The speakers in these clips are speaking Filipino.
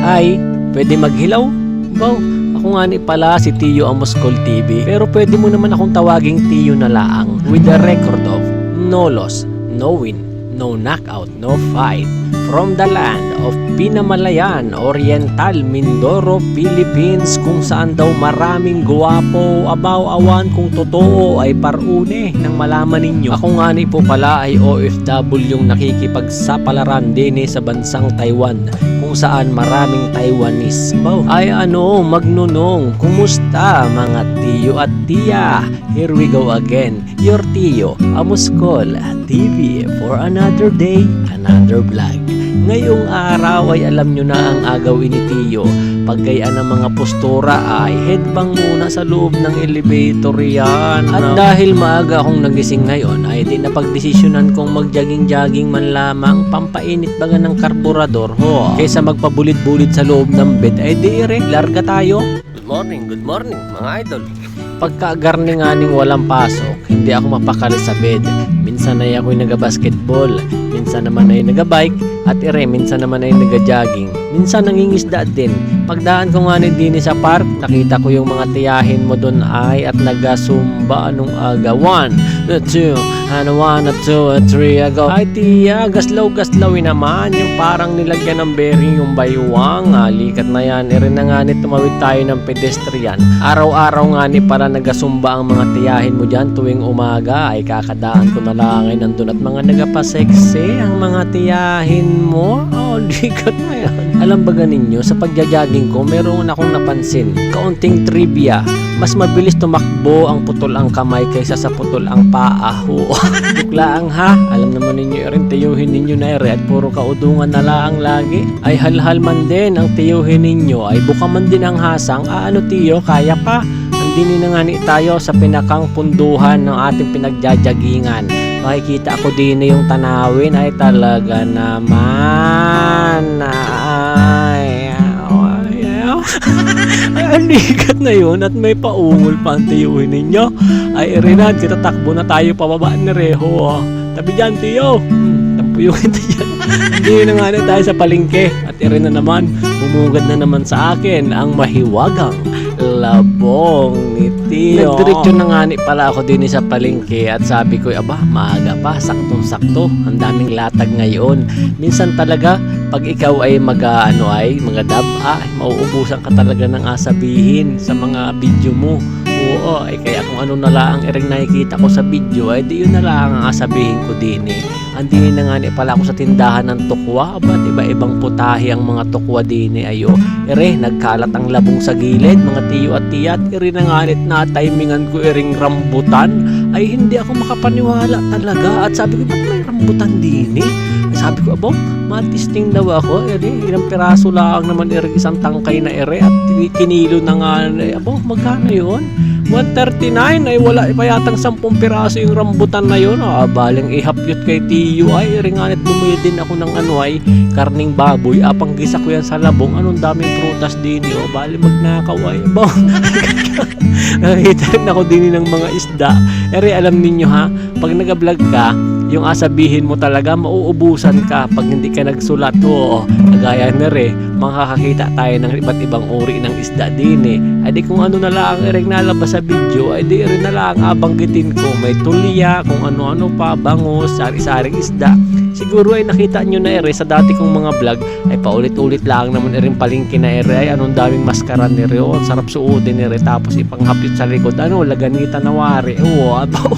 Ay, pwede maghilaw? Wow, ako nga ni pala si Tio Amoskol TV. Pero pwede mo naman akong tawaging Tio na laang. With a record of no loss, no win, no knockout, no fight. From the land of Pinamalayan, Oriental, Mindoro, Philippines kung saan daw maraming guwapo, abaw-awan kung totoo ay parune nang malaman ninyo. Ako nga ni po pala ay OFW yung nakikipagsapalaran din eh sa bansang Taiwan kung saan maraming Taiwanese. Wow. Ay ano, magnunong, kumusta mga tiyo at tiya? Here we go again, your tiyo, Amuskol TV for another day, another vlog. Ngayong araw ay alam nyo na ang agawin ni Tiyo. Pagkayaan ng mga postura ay headbang muna sa loob ng elevator yan. At dahil maaga akong nagising ngayon ay di napagdesisyonan kong mag-jogging-jogging man lamang pampainit baga ng karburador ho. Kaysa magpabulit-bulit sa loob ng bed ay di ire, larga tayo. Good morning, good morning mga idol. Pagka-garning aning walang pasok, hindi ako mapakali sa bed. Minsan ay ako'y naga-basketball, minsan naman ay naga-bike, at ire, minsan naman ay naga-jogging. Minsan nangingisda din. Pagdaan ko nga ni Dini sa park, nakita ko yung mga tiyahin mo doon ay at nagasumba anong aga. One, two, and one, two, three, ago. Ay tiya, gaslaw-gaslawin naman. Yung parang nilagyan ng bearing yung baywang. Alikat na yan. Ire na nga ni tumawid tayo ng pedestrian. Araw-araw nga ni para nagasumba ang mga tiyahin mo dyan tuwing umaga. Ay kakadaan ko na lang ay nandun at mga nagapaseksi ang mga tiyahin mo. Oh, likat na yan. Alam ba ninyo, sa pagja-jogging ko, meron akong napansin. Kaunting trivia. Mas mabilis tumakbo ang putol ang kamay kaysa sa putol ang paa. Oo. Buklaan ha. Alam naman ninyo rin tiyuhin ninyo na ere at puro kaudungan na laang lagi. Ay halhal man din ang tiyuhin ninyo ay buka man din ang hasang. Ah, ano tiyo, kaya pa? Nga ni tayo sa pinakang punduhan ng ating pinagjajagingan. Makikita ako din yung tanawin ay talaga naman ay ang likat na yun at may paungol pa ang tiyuhin ninyo. Ay Renan, kita takbo na tayo pababa ni Reho. oh. Tabi dyan, tiyo. Hmm, tampuyukin tayo dyan. Hindi na nga na tayo sa palengke. At Irene na naman, bumugad na naman sa akin ang mahiwagang labong ni Tiyo. Nagdiretso na nga ni pala ako din sa palengke at sabi ko, aba, maaga pa, saktong-sakto. Ang daming latag ngayon. Minsan talaga, pag ikaw ay mag ano ay, mga dab, ah, mauubusan ka talaga ng asabihin sa mga video mo. Oo, ay kaya kung ano na lang ang nakikita ko sa video, ay di yun na lang ang asabihin ko din eh. Andi na nga ni pala ako sa tindahan ng tukwa, ba't iba-ibang putahe ang mga tukwa din eh, ayo. Ere, nagkalat ang labong sa gilid, mga tiyo at tiyat, ere na nga na timingan ko ering rambutan, ay hindi ako makapaniwala talaga. At sabi ko, ba't may rambutan din eh? Sabi ko, abo, matisting daw ako, ere, ilang piraso lang naman ere, isang tangkay na ere, at kinilo na nga, eh, abo, magkano yun? 139 ay wala pa yatang 10 piraso yung rambutan na yun. Ah, baling ihapyot kay ay ringanit bumili din ako ng ano ay karning baboy. Apang gisa ko yan sa labong. Anong daming prutas din yun. Bali magnakaw ay. Ba? Nakita rin ako din ng mga isda. Ere alam ninyo ha, pag nag-vlog ka, yung asabihin mo talaga mauubusan ka pag hindi ka nagsulat. Oo, kagaya na re, makakakita tayo ng iba't ibang uri ng isda din eh. Ay di kung ano na lang ang nalabas sa video, ay di rin na lang abanggitin ko. May tulya, kung ano-ano pa, bangus, sari-saring isda. Siguro ay nakita nyo na ere sa dati kong mga vlog ay paulit-ulit lang naman erin palingki na ere ay anong daming maskara ni ere oh, sarap suotin ni ere tapos ipanghapit sa likod ano laganita na wari oo abaw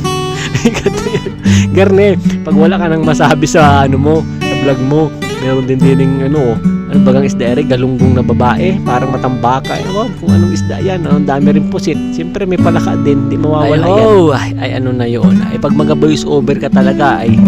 Ganito yun. Garne, pag wala ka nang masabi sa ano mo, sa vlog mo, meron din din ano, ano bagang isda ere, galunggong na babae, parang matambaka. Ewan kung anong isda yan, ang dami rin pusit. Siyempre may palaka din, di mawawala Ay, yan. oh. Ay, ay, ano na yun. Ay, pag mag-voice over ka talaga, ay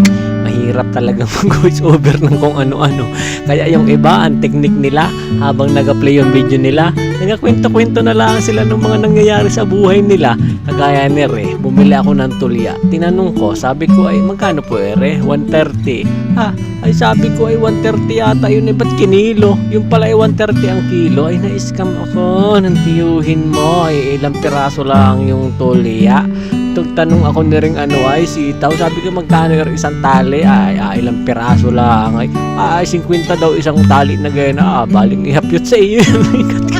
mahirap talaga mag-voice over ng kung ano-ano. Kaya yung iba, ang technique nila, habang nag-play yung video nila, nagkakwento-kwento na lang sila ng mga nangyayari sa buhay nila. Kagaya ni Re, bumili ako ng tulya. Tinanong ko, sabi ko ay magkano po Ere? 130. Ah, Ay sabi ko ay 130 yata yun eh, ba't kinilo? Yung pala ay 130 ang kilo, ay na-scam ako. Ng tiyuhin mo, ay ilang piraso lang yung tuliya. Tugtanong ako ni ring ano ay sitaw, sabi ko magkano yung isang tali, ay, ay ilang piraso lang, ay, ay 50 daw isang tali na ganyan, ah, baling ihapyot sa iyo.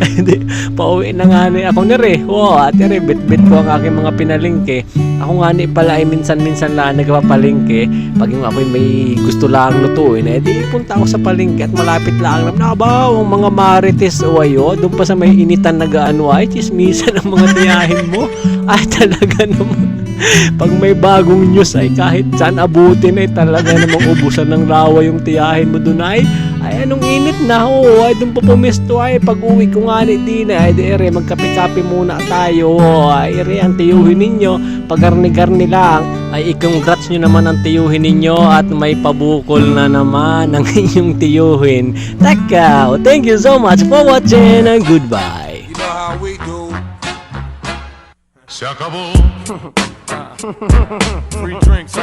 hindi, pauwi na nga ni ako ni re, wow, ate re, bit-bit ko ang aking mga pinalingke. Ako nga ni pala ay minsan-minsan lang nagpapalingke, pag yung ako may gusto lang lutuin, eh di punta ako sa palingke at malapit lang naman, nabaw, ang mga marites o ayo, doon pa sa may initan na gaano ay, chismisan ang mga tiyahin mo. Ay talaga naman. Pag may bagong news ay kahit saan abutin ay talaga namang ubusan ng lawa yung tiyahin mo doon ay. Ay anong init na ho, ay doon po pumisto ay pag uwi ko nga ni Dina ay di ere magkape-kape muna tayo. Ay ere ang tiyuhin ninyo, pagarni-garni lang. Ay i-congrats nyo naman ang tiyuhin ninyo at may pabukol na naman ang inyong tiyuhin. Taka, thank you so much for watching and goodbye. You know how we do. Se acabó. Free drinks